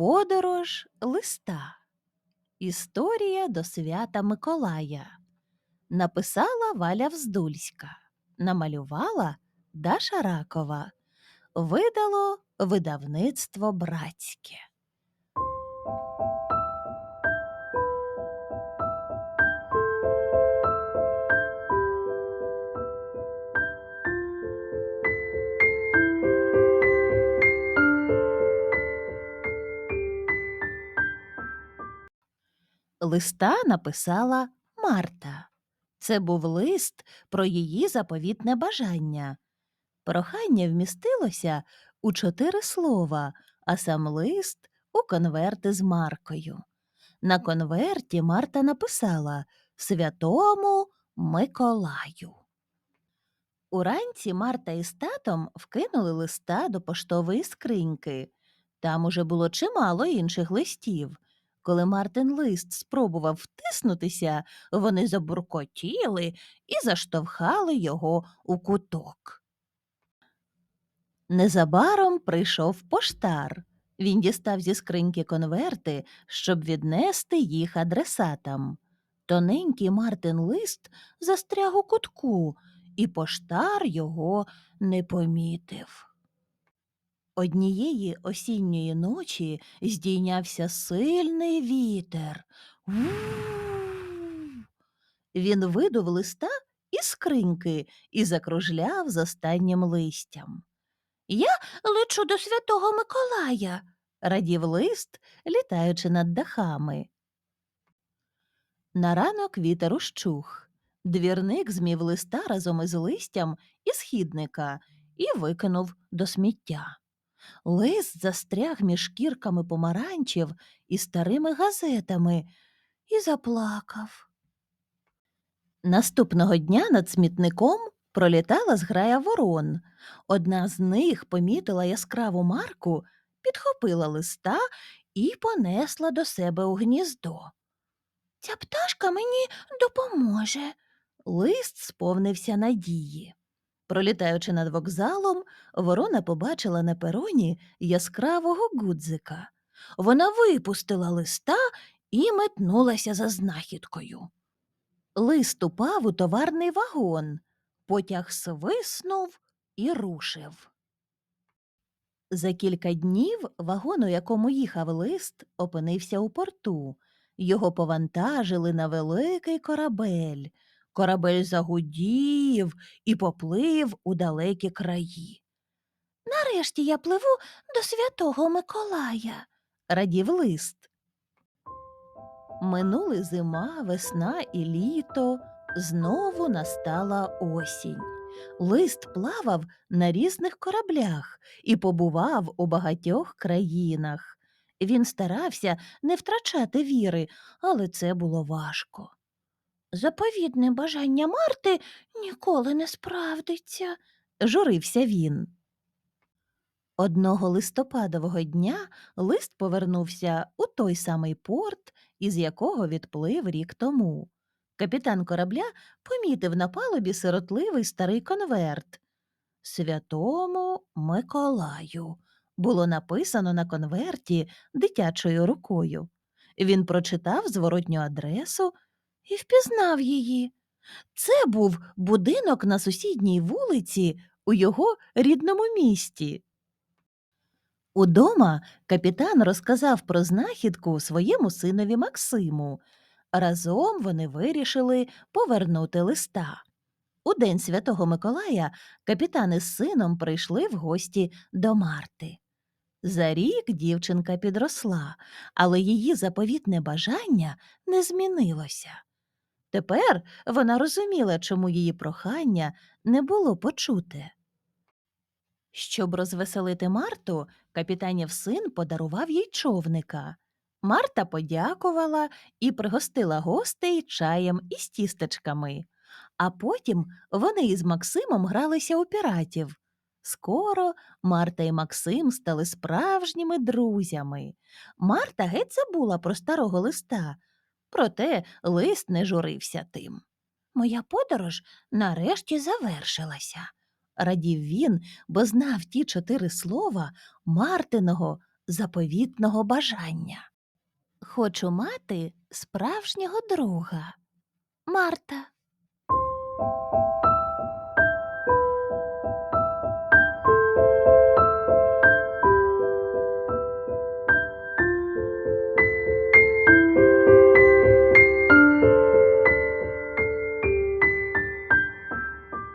Подорож листа. Історія до свята Миколая. Написала Валя Вздульська. Намалювала Даша Ракова. Видало видавництво братське. Листа написала Марта. Це був лист про її заповітне бажання. Прохання вмістилося у чотири слова, а сам лист у конверти з маркою. На конверті Марта написала Святому Миколаю. Уранці Марта із татом вкинули листа до поштової скриньки. Там уже було чимало інших листів. Коли Мартин лист спробував втиснутися, вони забуркотіли і заштовхали його у куток. Незабаром прийшов поштар. Він дістав зі скриньки конверти, щоб віднести їх адресатам. Тоненький Мартин лист застряг у кутку, і поштар його не помітив. Однієї осінньої ночі здійнявся сильний вітер. Ву! Він видув листа із скриньки і закружляв з останнім листям. Я лечу до святого Миколая, радів лист, літаючи над дахами. На ранок вітер ущух. Двірник змів листа разом із листям із східника і викинув до сміття. Лист застряг між шкірками помаранчів і старими газетами і заплакав. Наступного дня над смітником пролітала зграя ворон. Одна з них помітила яскраву марку, підхопила листа і понесла до себе у гніздо. Ця пташка мені допоможе. Лист сповнився надії. Пролітаючи над вокзалом, ворона побачила на пероні яскравого гудзика. Вона випустила листа і метнулася за знахідкою. Лист упав у товарний вагон, потяг свиснув і рушив. За кілька днів вагон, у якому їхав лист, опинився у порту. Його повантажили на великий корабель. Корабель загудів і поплив у далекі краї. Нарешті я пливу до святого Миколая, радів лист. Минули зима, весна і літо, знову настала осінь. Лист плавав на різних кораблях і побував у багатьох країнах. Він старався не втрачати віри, але це було важко. Заповідне бажання Марти ніколи не справдиться, журився він. Одного листопадового дня лист повернувся у той самий порт, із якого відплив рік тому. Капітан корабля помітив на палубі сиротливий старий конверт. Святому Миколаю було написано на конверті дитячою рукою. Він прочитав зворотню адресу і впізнав її. Це був будинок на сусідній вулиці у його рідному місті. Удома капітан розказав про знахідку своєму синові Максиму. Разом вони вирішили повернути листа. У день святого Миколая капітан із сином прийшли в гості до Марти. За рік дівчинка підросла, але її заповітне бажання не змінилося. Тепер вона розуміла, чому її прохання не було почуте. Щоб розвеселити Марту, капітанів син подарував їй човника. Марта подякувала і пригостила гостей чаєм із тістечками, а потім вони із Максимом гралися у піратів. Скоро Марта і Максим стали справжніми друзями. Марта геть забула про старого листа, проте лист не журився тим. Моя подорож нарешті завершилася, радів він, бо знав ті чотири слова Мартиного заповітного бажання. Хочу мати справжнього друга. Марта.